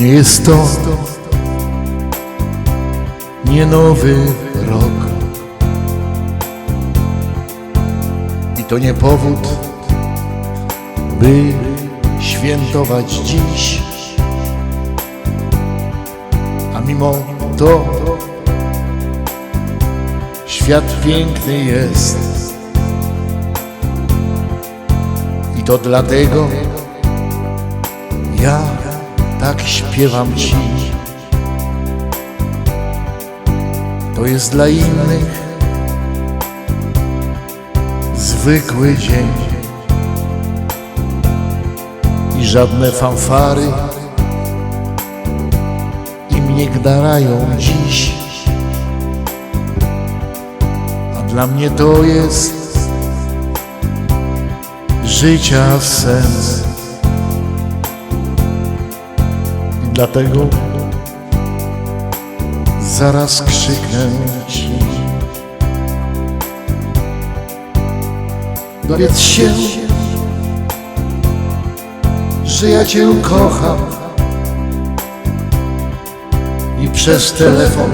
nie jest to nie nowy rok. I to nie powód, by świętować dziś. A mimo to świat piękny jest. I to dlatego ja tak śpiewam ci. To jest dla innych zwykły dzień i żadne fanfary im nie gdarają dziś. A dla mnie to jest życia sens. Dlatego zaraz krzyknę ci. Dowiedz się, że ja Cię kocham i przez telefon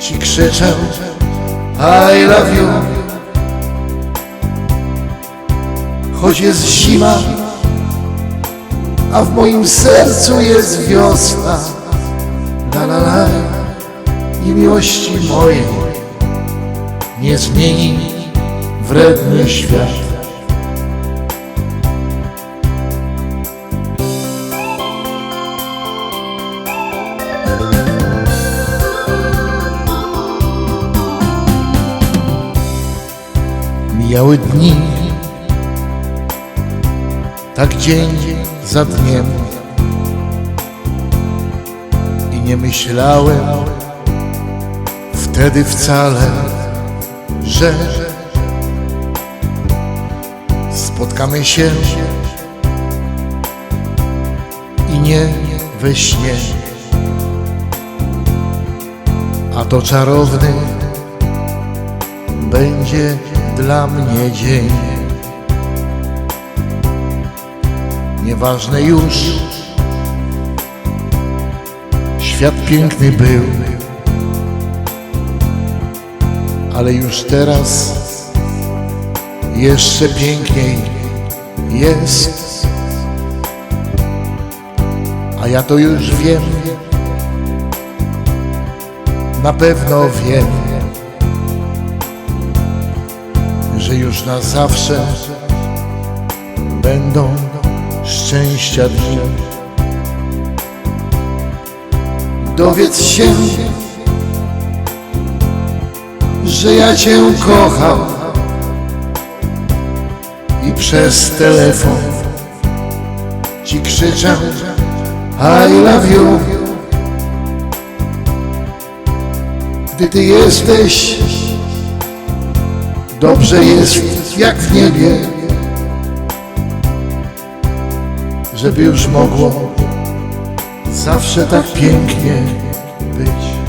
Ci krzyczę I love you Choć jest zima, a w moim sercu jest wiosna La la la i miłości mojej nie zmieni wredny świat. Mijały dni, tak dzień za dniem i nie myślałem wtedy wcale, że spotkamy się i nie we śnie, a to czarowny będzie dla mnie dzień. Nieważne już, świat piękny był, ale już teraz jeszcze piękniej jest. A ja to już wiem, na pewno wiem, że już na zawsze będą szczęścia dni. Dowiedz się, że ja Cię kocham i przez telefon Ci krzyczę I love you Gdy Ty jesteś Dobrze jest jak w niebie Żeby już mogło zawsze tak pięknie być